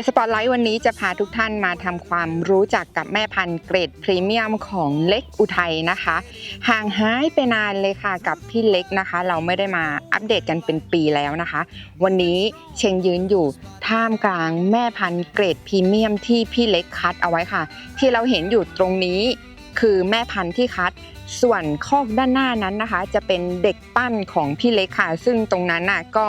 เดสปอตไลท์วันนี้จะพาทุกท่านมาทำความรู้จักกับแม่พันธุ์เกรดพรีเมียมของเล็กอุทัยนะคะ ห่างหายไปนานเลยค่ะกับพี่เล็กนะคะ เราไม่ได้มาอัปเดตกันเป็นปีแล้วนะคะ วันนี้เชงยืนอยู่ท่ามกลางแม่พันธุ์เกรดพรีเมียมที่พี่เล็กคัดเอาไว้ค่ะ ที่เราเห็นอยู่ตรงนี้คือแม่พันธุ์ที่คัดส่วนคอกด้านหน้านั้นนะคะ จะเป็นเด็กปั้นของพี่เล็กค่ะ ซึ่งตรงนั้นน่ะก็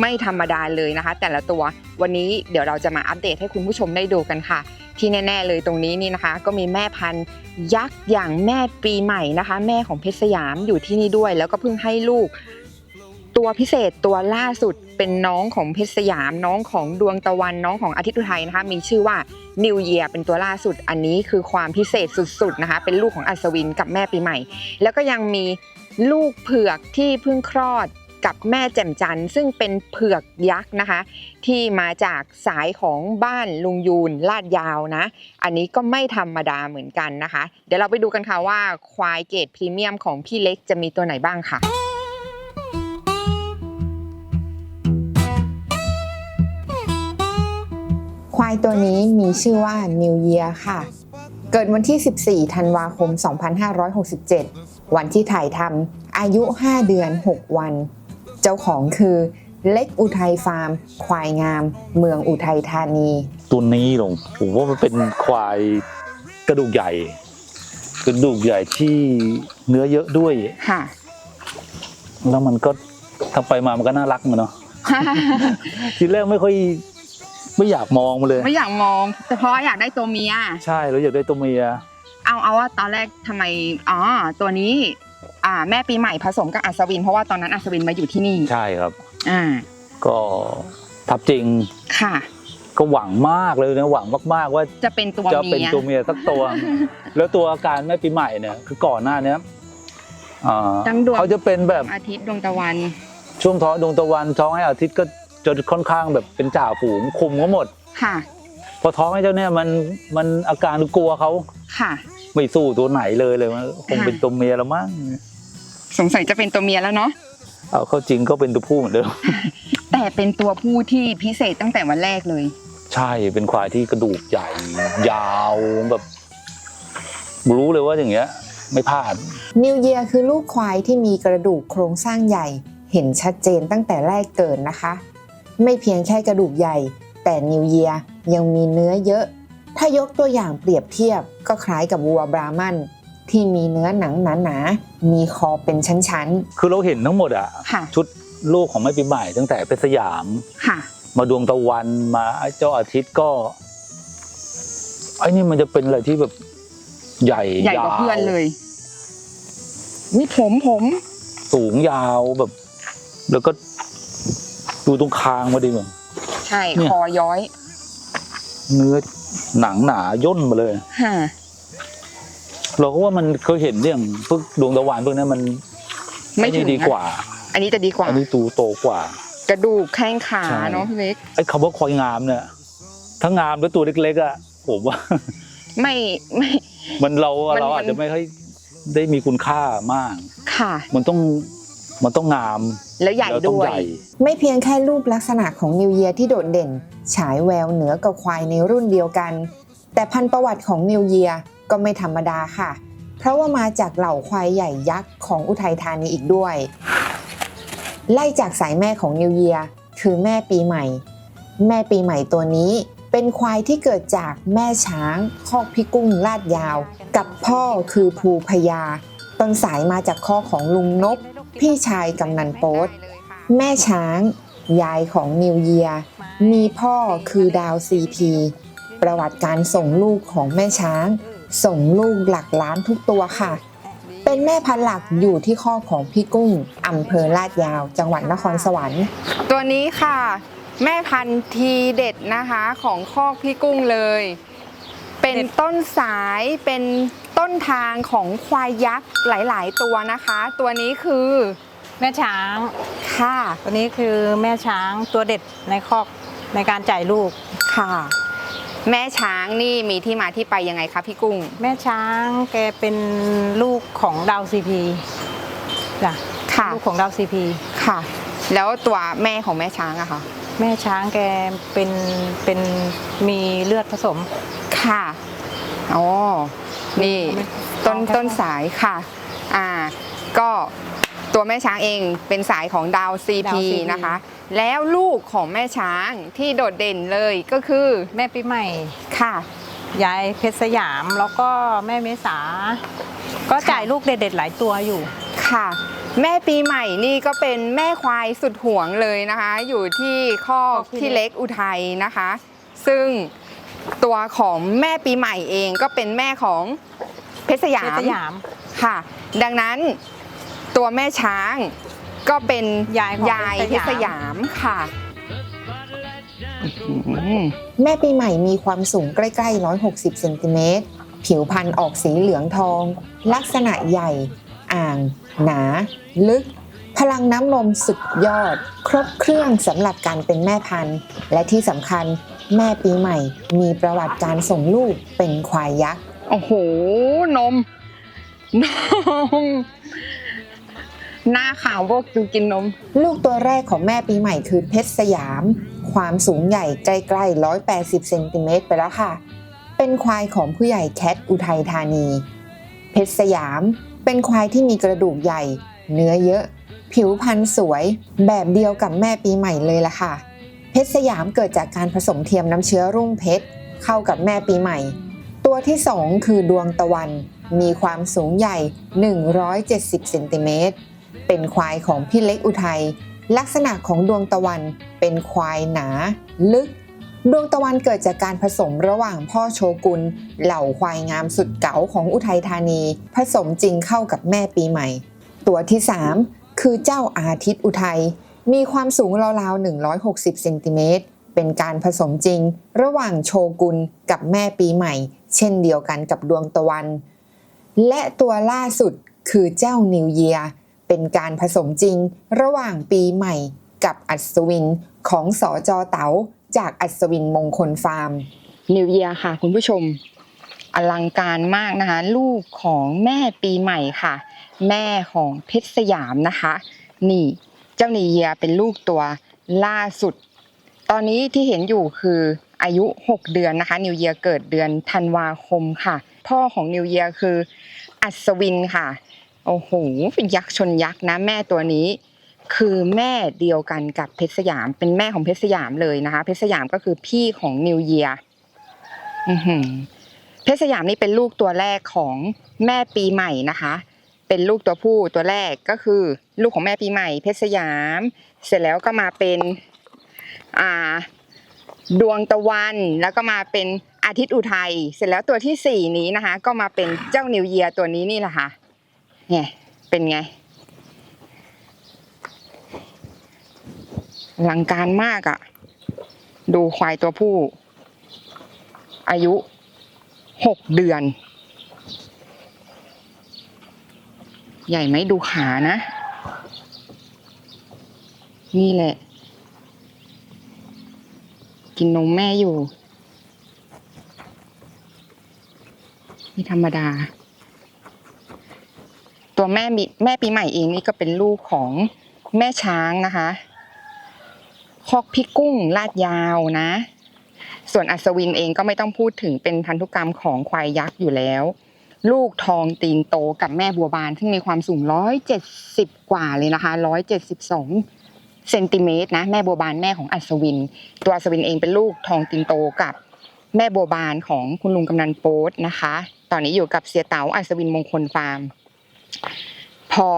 ไม่ธรรมดาเลยนะคะ แต่ละตัววันนี้เดี๋ยวเราจะมาอัปเดตให้คุณผู้ชมได้ดูกันค่ะ ที่แน่ ๆ เลยตรงนี้นี่นะคะ ก็มีแม่พันธุ์ยักษ์อย่างแม่ปีใหม่นะคะ แม่ของเพชรสยามอยู่ที่นี่ด้วย แล้วก็เพิ่งให้ลูก ตัวพิเศษตัวล่าสุดเป็นน้องของเพชรสยาม น้องของดวงตะวันน้องของอาทิตย์อุทัยนะคะ มีชื่อว่านิวเยียเป็นตัวล่าสุด อันนี้คือความพิเศษสุดๆนะคะ เป็นลูกของอัศวินกับแม่ปีใหม่ แล้วก็ยังมีลูกเผือกที่เพิ่งคลอด กับแม่แจ่มจันทร์ซึ่งเป็นเผือกยักษ์นะคะ ที่มาจากสายของบ้านลุงยูนลาดยาวนะ อันนี้ก็ไม่ธรรมดาเหมือนกันนะคะ เดี๋ยวเราไปดูกันค่ะว่าควายเกรดพรีเมียมของพี่เล็กจะมีตัวไหนบ้างค่ะควายตัวนี้มีชื่อว่า New Year ค่ะ เกิดวันที่ 14 ธันวาคม 2567 วันที่ถ่ายทำอายุ 5 เดือน 6 วัน เจ้าของคือเล็กอุทัยฟาร์ม ควายงาม เมืองอุทัยธานี ตัวนี้หลงผมว่ามันเป็นควายกระดูกใหญ่ กระดูกใหญ่ที่เนื้อเยอะด้วย ค่ะ แล้วมันก็ทำไปมามันก็น่ารักมันเนาะทีแรกไม่ค่อยไม่อยากมองมันเลย ไม่อยากมอง แต่เพราะว่าอยากได้ตัวเมีย ใช่แล้วอยากได้ตัวเมีย เอาเอาว่าตอนแรกทำไมอ๋อตัวนี้ อ่าแม่ปีใหม่ผสมกับอัศวิน เพราะว่าตอนนั้นอัศวินมาอยู่ที่นี่ใช่ครับ อ่า ก็ทับจริงค่ะ ก็หวังมากเลยนะหวังมากๆว่าจะเป็นตัวจะเมีเป็นยตัวเมียสักตัว แล้วตัวอาการแม่ปีใหม่เนี่ยคือก่อนหน้าเนี้ยอ่าดังดวงเขาจะเป็นแบบอาทิตย์ดวงตะวัน ช่วงท้องดวงตะวันท้องให้อาทิตย์ก็จะค่อนข้างแบบเป็นจ่าฝูงคุมเขาหมด ค่ะ พอท้องให้เจ้าเนี่ยมันมันอาการกลัวเขาค่ะ ไม่สู้ตัวไหนเลยเลยมันคงค่ะเป็นตัวเมียแล้วมั้งสงสัยจะเป็นตัวเมียแล้วเนาะเอาเข้าจริงก็เป็นตัวผู้เหมือนเดิม แต่เป็นตัวผู้ที่พิเศษตั้งแต่วันแรกเลย ใช่เป็นควายที่กระดูกใหญ่ ยาวแบบรู้เลยว่าอย่างเงี้ย ไม่พลาดนิวเยียคือลูกควายที่มีกระดูกโครงสร้างใหญ่ เห็นชัดเจนตั้งแต่แรกเกิดนะคะ ไม่เพียงแค่กระดูกใหญ่ แต่นิวเยียยังมีเนื้อเยอะ ถ้ายกตัวอย่างเปรียบเทียบก็คล้ายกับวัวบราหมันที่มีเนื้อหนังหนาๆ มีคอเป็นชั้นคือเราเห็นทั้งหมดอะค่ะ ชุดลูกของแม่ปีใหม่ตั้งแต่เพชรสยาม ค่ะ มาดวงตะวันมาไอ้เจ้าอาทิตย์ก็ไอ้นี่มันจะเป็นอะไรที่แบบใหญ่ใหญ่กว่าเพื่อนเลยวิผมผมสูงยาวแบบ แล้วก็ดูตรงคางมาดิมึงใช่เนี่ยคอย้อย เนื้อ หนังหนาย่นมาเลย ค่ะ เราก็ว่ามันเคยเห็นเรื่องพวกดวงตะวันพวกนั้นมันไม่อ้ถึนี่งดีกว่า อันนี้จะดีกว่า อันนี้ตูโตกว่า กระดูกแข้งขาใช่ เนาะพี่เล็ก ไอ้คำว่าควายงามเนี่ยถ้างามแล้วตัวเล็กๆอะผมว่า ไม่ไม่ มันเรามันเราอาจจะไม่ค่อยได้มีคุณค่ามาก ค่ะ มันต้อง มันต้องงาม แล้วใหญ่แล้วต้อด้งวย ใหญ่ๆไม่เพียงแค่รูปลักษณะของนิวเยียที่โดดเด่น ฉายแววเหนือกับควายในรุ่นเดียวกัน แต่พันธุ์ประวัติของนิวเยียก็ไม่ธรรมดาค่ะ เพราะว่ามาจากเหล่าควายใหญ่ยักษ์ของอุทัยธานีอีกด้วย ไล่จากสายแม่ของนิวเยียคือแม่ปีใหม่ แม่ปีใหม่ตัวนี้เป็นควายที่เกิดจากแม่ช้างคอกพิกุ้งลาดยาว กับพ่อคือภูพญาต้นสายมาจากข้อของลุงนบ พี่ชายกำนันโป๊ตแม่ช้าง ยายของนิวเยีย มีพ่อคือดาวซีพี ประวัติการส่งลูกของแม่ช้าง ส่งลูกหลักล้านทุกตัวค่ะ เป็นแม่พันธุ์หลักอยู่ที่ข้อของพี่กุ้งอำเภอลาดยาว จังหวัดนครสวรรค์ ตัวนี้ค่ะ แม่พันธุ์ทีเด็ดนะคะของคอกพี่กุ้งเลย เป็นต้นสายเป็นต้นทางของควายยักษ์หลาย ๆ ตัวนะคะ ตัวนี้คือแม่ช้างค่ะ ตัวนี้คือแม่ช้างตัวเด็ดในคอกในการจ่ายลูกค่ะ แม่ช้างนี่มีที่มาที่ไปยังไงคะพี่กุ้ง แม่ช้างแกเป็นลูกของดาวซีพีจ้ะค่ะลูกของดาวซีพีค่ะ แล้วตัวแม่ของแม่ช้างอะคะแม่ช้างแกเป็นเป็นมีเลือดผสม ค่ะอ๋อนี่ไม่ต้นเอาแค่ต้นสายค่ะอ่าก็ตัวแม่ช้างเองเป็นสายของดาวซีดาวพี CP นะคะ แล้วลูกของแม่ช้างที่โดดเด่นเลยก็คือแม่ปีใหม่ค่ะยายเพชรสยามแล้วก็แม่เมษา ก็จ่ายลูกเด็ดๆหลายตัวอยู่ค่ะ แม่ปีใหม่นี่ก็เป็นแม่ควายสุดห่วงเลยนะคะ อยู่ที่คอกคอกพี่ที่เล็เล็กกอุทัยนะคะ ซึ่ง ตัวของแม่ปีใหม่เองก็เป็นแม่ของเพชรสยาเพชมรสยาม ค่ะ ดังนั้นตัวแม่ช้างก็เป็นยายของยายเพเพชชรรสสยายามมค่ะอื้อหือแม่ปีใหม่มีความสูงใกล้ๆ 160เซนติเมตร ผิวพรรณออกสีเหลืองทอง ลักษณะใหญ่ อ่าง หนา ลึก พลังน้ำนมสุดยอด ครบเครื่องสำหรับการเป็นแม่พันธุ์ และที่สำคัญแม่ปีใหม่ มีประวัติการส่งลูกเป็นควายยักษ์ โอ้โห นม นม หน้าขาวพวกดูกินนม ลูกตัวแรกของแม่ปีใหม่คือเพชรสยาม ความสูงใหญ่ใกล้ๆ180เซนติเมตรไปแล้วค่ะ เป็นควายของผู้ใหญ่แคทอุทัยธานี เพชรสยาม เป็นควายที่มีกระดูกใหญ่ เนื้อเยอะ ผิวพรรณสวยแบบเดียวกับแม่ปีใหม่เลยล่ะค่ะ เพชรสยามเกิดจากการผสมเทียมน้ำเชื้อรุ่งเพชรเข้ากับแม่ปีใหม่ ตัวที่สองคือดวงตะวัน มีความสูงใหญ่ 170เซนติเมตรเป็นควายของพี่เล็กอุทัยลักษณะของดวงตะวันเป็นควายหนา ลึก ดวงตะวันเกิดจากการผสมระหว่างพ่อโชกุน เหล่าควายงามสุดเก๋าของอุทัยธานี ผสมจริงเข้ากับแม่ปีใหม่ ตัวที่ 3 คือเจ้าอาทิตย์อุทัย มีความสูงราวๆ 160 เซนติเมตร เป็นการผสมจริง ระหว่างโชกุนกับแม่ปีใหม่ เช่นเดียวกันกับดวงตะวัน และตัวล่าสุดคือเจ้านิวเยียเป็นการผสมจริง ระหว่างปีใหม่กับอัศวินของสอจอเต๋าจากอัศวินมงคลฟาร์ม นิวเยียค่ะคุณผู้ชม อลังการมากนะคะ ลูกของแม่ปีใหม่ค่ะ แม่ของเพชรสยามนะคะ นี่เจ้านิวเยียเป็นลูกตัวล่าสุด ตอนนี้ที่เห็นอยู่คืออายุ 6 เดือนนะคะ นิวเยียเกิดเดือนธันวาคมค่ะ พ่อของนิวเยียคืออัศวินค่ะ โอ้โหเป็นยักษ์ชนยักษ์นะแม่ตัวนี้ คือแม่เดียวกันกับเพชรสยาม เป็นแม่ของเพชรสยามเลยนะคะ เพชรสยามก็คือพี่ของนิวเยียเพชรสยามนี่เป็นลูกตัวแรกของแม่ปีใหม่นะคะ เป็นลูกตัวผู้ตัวแรกก็คือ ลูกของแม่ปีใหม่เพชรสยาม เสร็จแล้วก็มาเป็นอ่าดวงตะวันแล้วก็มาเป็นอาทิตย์อุทัยเสร็จแล้วตัวที่สี่นี้นะคะ ก็มาเป็นเจ้านิวเยียตัวนี้นี่แหละค่ะเนี่ยเป็นไงอลังการมากอะ่ะ ดูควายตัวผู้ อายุหกเดือน ใหญ่ไหมดูขานะ นี่แหละ กินนมแม่อยู่ ไม่ธรรมดา ตัวแม่มีแม่ปีใหม่เองนี่ก็เป็นลูกของแม่ช้างนะคะคอกพี่กุ้งลาดยาวนะ ส่วนอัศวินเองก็ไม่ต้องพูดถึงเป็นพันธุกรรมของควายยักษ์อยู่แล้ว ลูกทองตีนโตกับแม่บัวบาน ซึ่งมีความสูง 170 กว่าเลยนะคะ 172เซนติเมตรนะแม่บัวบานแม่ของอัศวิน ตัวอัศวินเองเป็นลูกทองตีนโตกับแม่บัวบานของคุณลุงกำนันโป๊ตนะคะ ตอนนี้อยู่กับเสียเต๋าอัศวินมงคลฟาร์ม พอ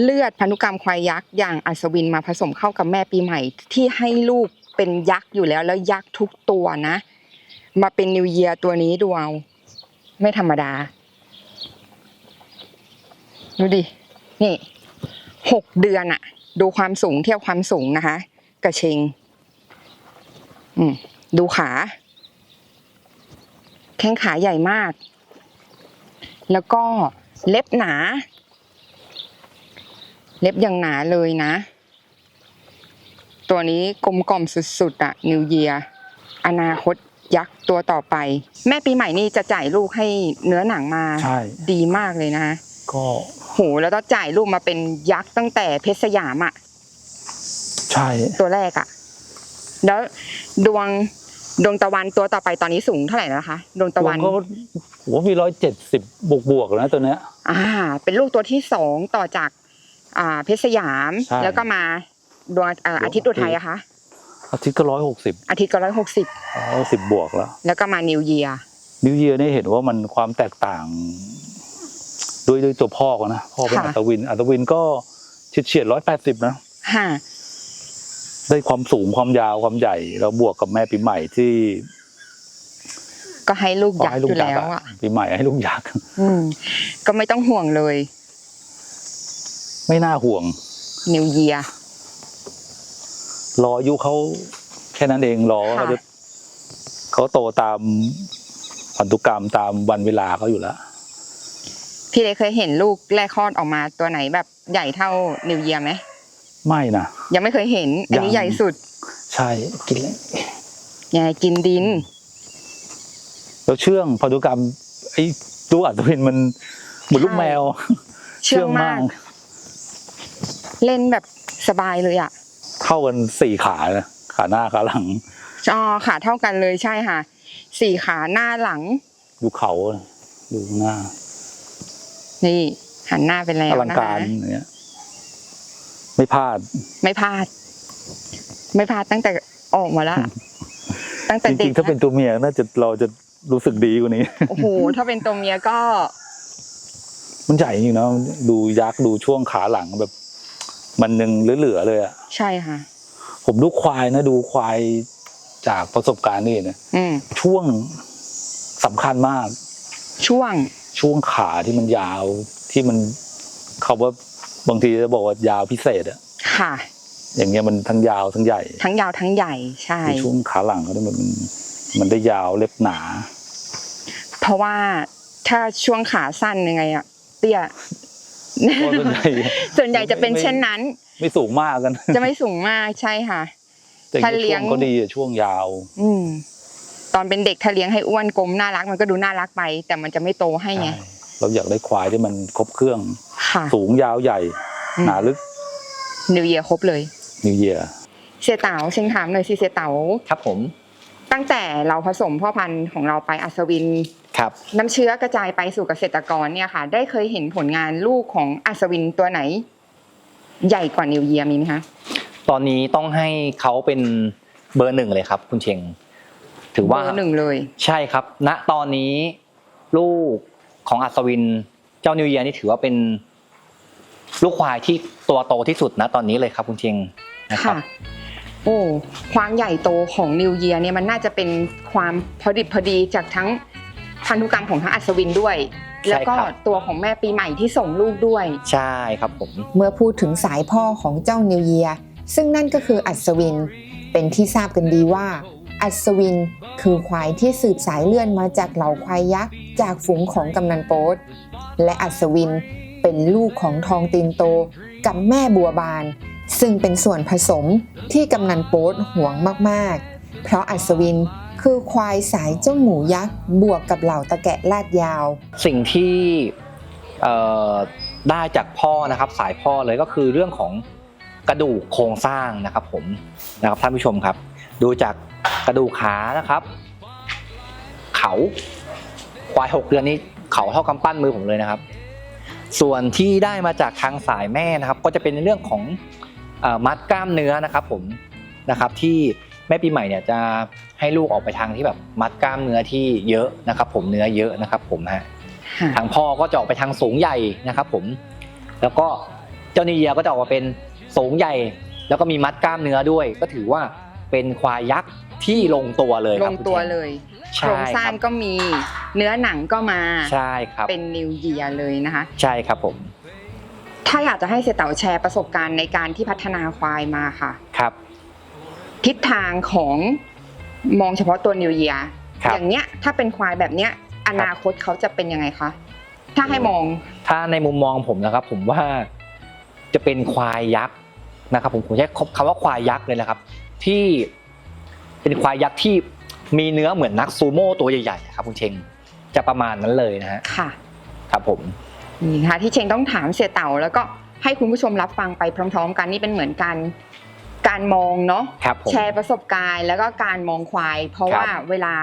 เลือดพันธุกรรมควายยักษ์อย่างอัศวินมาผสมเข้ากับแม่ปีใหม่ ที่ให้ลูกเป็นยักษ์อยู่แล้วแล้วยักษ์ทุกตัวนะ มาเป็นนิวเยียตัวนี้ดูเอา ไม่ธรรมดา ดูดิ นี่หกเดือนอะดูความสูงเทียบความสูงนะคะ กระเชงอืมดูขา แข้งขาใหญ่มาก แล้วก็เล็บหนา เล็บยังหนาเลยนะ ตัวนี้กลมกล่อมสุดๆอะนิวเยีย อนาคต ยักษ์ตัวต่อไป แม่ปีใหม่นี่จะจ่ายลูกให้เนื้อหนังมาใช่ ดีมากเลยนะก็โหแล้วต้องจ่ายลูกมาเป็นยักษ์ตั้งแต่เพชรสยามอะใช่ ตัวแรกอะแล้วดวงดวงตะวันตัวต่อไปตอนนี้สูงเท่าไหร่แล้วนะคะ ดวงตะวัน ก็หัวมีร้อยเจ็ดสิบบวกบวกๆนะตัวเนี้ย อ่า เป็นลูกตัวที่สองต่อจาก อ่าเพชรสยาม ใช่แล้วก็มาดวงอ่าอาทิตย์อุทัยอะคะ อาทิตย์ก็ร้อยหกสิบอาทิตย์ก็ร้อยหกสิบร้อยสิบบวกแล้ว แล้วก็มานิวเยียนิวเยียนี่เห็นว่ามันความแตกต่าง ด้วยด้วยตัวพ่อเขานะพ่อเป็นค่ะอัตวิน อัตวินก็เฉียดเฉียดร้อยแปดสิบนะฮ่าได้ความสูงความยาวความใหญ่ แล้วบวกกับแม่ปีใหม่ที่ ก็ให้ลูกก็ยักให้ษ์ลูอกยู่ยักแล้ษ์วอะอะปีใหม่ให้ลูกยักษ์อืม ก็ไม่ต้องห่วงเลย ไม่น่าห่วง นิวเยีย รออายุเขาแค่นั้นเองรอว่าค่ะเขาจะเขาโตตามพันธุกรรมตามวันเวลาเขาอยู่แล้วพี่เลยเคยเห็นลูกแรกคลอดออกมาตัวไหนแบบใหญ่เท่านิวเยียไหมไม่นะยังไม่เคยเห็น อันนี้ยังใหญ่สุด ใช่กินเลยใหญ่กินดิน แล้วเชื่องพันธุกรรมไอ้ตัวอัตวินมันเหมือนลูกแมว เชื่องมาก เล่นแบบสบายเลยอะ เท่ากันสี่ขานะขาหน้าขาหลังอ๋อขาเท่ากันเลยใช่ค่ะสี่ขาหน้าหลัง ดูเขาดูหน้า นี่หันหน้าไปแล้วอลังนะการคะอย่างเนี้ยไม่พลาด ไม่พลาด ไม่พลาดตั้งแต่ออกมาแล้วตั้งแต่จเด็ริกงๆถ้าเป็นตัวเมียน่าจะเราจะรู้สึกดีกว่านี้โอ้โหถ้าเป็นตัวเมียก็ มันใหญ่จริงๆนะดูยักษ์ดูช่วงขาหลังแบบ มันยังเหลือๆเลยอะใช่ค่ะ ผมดูควายนะดูควายจากประสบการณ์นี่นะอืมช่วงสำคัญมาก ช่วง ช่วงขาที่มันยาวที่มันเขาว่าบางทีจะบอกว่ายาวพิเศษอะค่ะ อย่างเงี้ยมันทั้งยาวทั้งใหญ่ทั้งยาวทั้งใหญ่ใช่ในช่วงขาหลังเขาเนี่ยมันมันได้ยาวเล็บหนา เพราะว่าถ้าช่วงขาสั้นยังไงอะเตี้ยเพราะ ส่วนใหญ่ส่วนใหญ่จะเป็นเช่นนั้น ไม่สูงมากกัน จะไม่สูงมากใช่ค่ะแต่ถ้าเลี้ช่ยงวงก็ดีอะช่วงยาว อืมตอนเป็นเด็กถ้าเลี้ยงให้อ้วนกลมน่ารักมันก็ดูน่ารักไป แต่มันจะไม่โตให้ไงใช่เราอยากได้ควายที่มันครบเครื่องค่ะสูงยาวใหญ่อืมหนาลึกนิวเยียครบเลยนิวเยียเสียเต๋าเชิงถามหน่อยสิเสียเต๋าครับผม ตั้งแต่เราผสมพ่อพันธุ์ของเราไปอัศวิน ครับน้ำเชื้อกระจายไปสู่เกษตรกรเนี่ยค่ะ ได้เคยเห็นผลงานลูกของอัศวินตัวไหน ใหญ่กว่านิวเยียมีไหมคะตอนนี้ต้องให้เขาเป็นเบอร์หนึ่งเลยครับ คุณเชงถือว่าเบอร์หนึ่งเลย ใช่ครับ ณตอนนี้ลูกของอัศวินเจ้านิวเยียนี่ถือว่าเป็นลูกควายที่ตัวโตที่สุดนะตอนนี้เลยครับคุณเชงนะครับค่ะโอ้ความใหญ่โตของนิวเยียเนี่ยมันน่าจะเป็นความพอดิบพอดีจากทั้ง พันธุกรรมของทั้งอัศวินด้วยแล้วก็ใช่ครับตัวของแม่ปีใหม่ที่ส่งลูกด้วย ใช่ครับผม เมื่อพูดถึงสายพ่อของเจ้านิวเยียซึ่งนั่นก็คืออัศวิน เป็นที่ทราบกันดีว่า อัศวินคือควายที่สืบสายเลื่อนมาจากเหล่าควายยักษ์จากฝูงของกำนันโป๊ตและอัศวินเป็นลูกของทองตีนโตกับแม่บัวบาน ซึ่งเป็นส่วนผสมที่กำนันโป๊ตหวงมากๆ เพราะอัศวิน คือควายสายเจ้าหมูยักษ์บวกกับเหล่าตะแกะลาดยาว สิ่งที่ได้จากพ่อนะครับสายพ่อเลยก็คือเรื่องของกระดูกโครงสร้างนะครับผมนะครับท่านผู้ชมครับ ดูจากกระดูกขานะครับ เขาควายหกเดือนนี้เขาเท่ากำปั้นมือผมเลยนะครับ ส่วนที่ได้มาจากทางสายแม่นะครับ ก็จะเป็นในเรื่องของอมัดกล้ามเนื้อนะครับผมนะครับที่ แม่ปีใหม่เนี่ยจะให้ลูกออกไปทางที่แบบมัดกล้ามเนื้อที่เยอะนะครับผมเนื้อเยอะนะครับผมฮะค่ะทางพ่อก็จะออกไปทางสูงใหญ่นะครับผมแล้วก็เจ้านิเยียก็จะออกมาเป็นสูงใหญ่ แล้วก็มีมัดกล้ามเนื้อด้วย ก็ถือว่าเป็นควายยักษ์ที่ลงตัวเลยคลรับงคุณตัวชนเลยใช่โครงสร้างครับก็มีเนื้อหนังก็มาใช่ครับเป็นนิวเยียเลยนะคะ ใช่ครับผม ถ้าอยากจะให้เสียเต๋าแชร์ประสบการณ์ในการที่พัฒนาควายมาค่ะ ครับ ทิศทางของมองเฉพาะตัวนิวเยียครับ อย่างเนี้ยถ้าเป็นควายแบบเนี้ยอนาคตเขาจะเป็นยังไงคะถ้าให้มองถ้าในมุมมองผมนะครับ ผมว่าจะเป็นควายยักษ์นะครับ ผมผมใช้คำว่าควายยักษ์เลยนะครับ ที่เป็นควายยักษ์ที่มีเนื้อเหมือนนักซูโม่ตัวใหญ่ๆครับคุณเชงจะประมาณนั้นเลยนะฮะค่ะ ครับผม นี่ค่ะที่เชงต้องถามเสียเต่า แล้วก็ให้คุณผู้ชมรับฟังไปพร้อม ๆ กันนี่เป็นเหมือนการ การมองเนาะครับผม แชร์ประสบการณ์แล้วก็การมองควาย เพราะครับ ว่าเวลา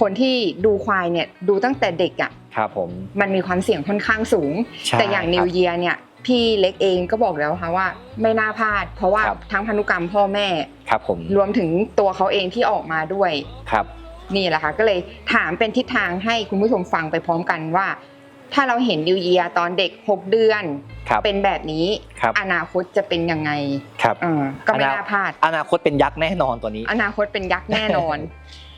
คนที่ดูควายเนี่ยดูตั้งแต่เด็กอะ่ะครับผมมันมีความเสี่ยงค่อนข้างสูง ใช่แต่อย่างครับนิวเยียเนี่ยพี่เล็กเองก็บอกแล้วค่ะว่าไม่น่าพลาด เพราะว่าครับ ทั้งพันธุกรรมพ่อแม่ ครับผมรวมถึงตัวเขาเองที่ออกมาด้วย ครับ นี่แหละค่ะก็เลยถามเป็นทิศทางให้คุณผู้ชมฟังไปพร้อมกันว่า ถ้าเราเห็นนิวเยียตอนเด็ก 6 เดือน ครับ เป็นแบบนี้ ครับอนาคตจะเป็นยังไงครับ เออก็ไม่อนาน่าพลาด อนาคตเป็นยักษ์แน่นอนตัวนี้ อนาคตเป็นยักษ์แน่นอน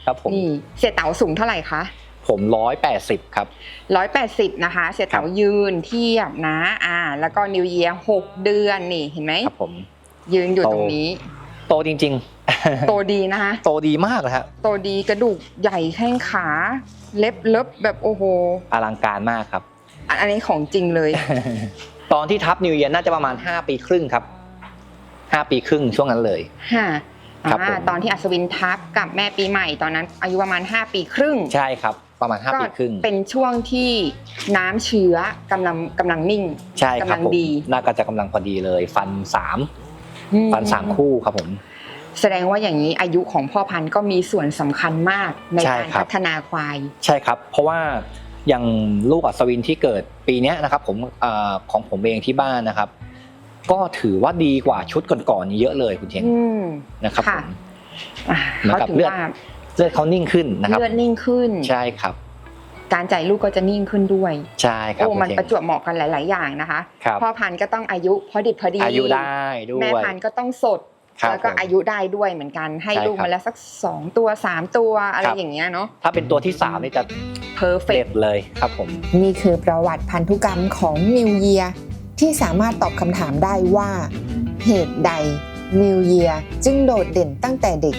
ครับผม นี่เสียเต๋าสูงเท่าไหร่คะ ผมร้อยแปดสิบครับ180นะคะ เสียเต๋าครับยืนเทียบนะ อ่า แล้วก็นิวเยีย6เดือนนี่เห็นไหม ครับผม ยืนอยู่โตตรงนี้ โตจริง ๆ โตดีนะคะโตดีมากนะฮะโตดีกระดูกใหญ่แข้งขาเล็บเล็บแบบโอ้โหอลังการมากครับ อันนี้ของจริงเลย ตอนที่ทับนิวเยียน่าจะประมาณ 5 ปีครึ่งครับ 5 ปีครึ่งช่วงนั้นเลยค่ะครับอ่าผมตอนที่อัศวินทับกับแม่ปีใหม่ตอนนั้น อายุประมาณ 5 ปีครึ่ง ใช่ครับ ประมาณ 5 ปีครึ่ง เป็นช่วงที่น้ำเชื้อกำลังกำลังนิ่ง ใช่ครับกำลังผมดี น่าจะกำลังพอดีเลย ฟันอื3ฟัน 3 คู่ครับผม แสดงว่าอย่างนี้อายุของพ่อพันธุ์ก็มีส่วนสำคัญมากในใช่การครับพัฒนาควาย ใช่ครับ เพราะว่าอย่างลูกอัศวินที่เกิดปีเนี้ยนะครับผมเออของผมเองที่บ้านนะครับ ก็ถือว่าดีกว่าชุดก่อนๆเยอะเลยคุณเชงอืมนะครับผค่ะมอ่าเหมือนเขากับถือเลือดว่าเลือดเขานิ่งขึ้นนะครับเลือดนิ่งขึ้นใช่ครับ การจ่ายลูกก็จะนิ่งขึ้นด้วยใช่ครับโอ้คุณมันเชงประจวบเหมาะกันหลาย ๆ อย่างนะคะครับพ่อพันธุ์ก็ต้องอายุพอดิบพอดีอายุได้ด้วแม่ยพันธุ์ก็ต้องสด ครับแล้วก็ผมอายุได้ด้วยเหมือนกันให้ใช่ลูกครับ มาแล้วสักสองตัวสามตัวอะไรครับอย่างเงี้ยเนาะถ้าเป็นตัวที่ 3 นี่จะเพอร์เฟเด็กดเลยครับผม นี่คือประวัติพันธุกรรมของนิวเยียที่สามารถตอบคำถามได้ว่า เหตุใดนิวเยียจึงโดดเด่นตั้งแต่เด็ก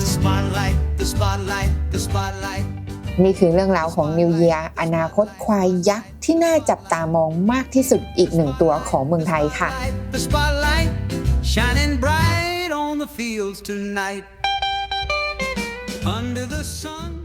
The spotlight, the spotlight, the spotlight. นี่คือเรื่องราวของนิวเยียอนาคตควายยักษ์ที่น่าจับตามองมากที่สุดอีกหนึ่งตัวของเมืองไทยค่ะ Under the sun.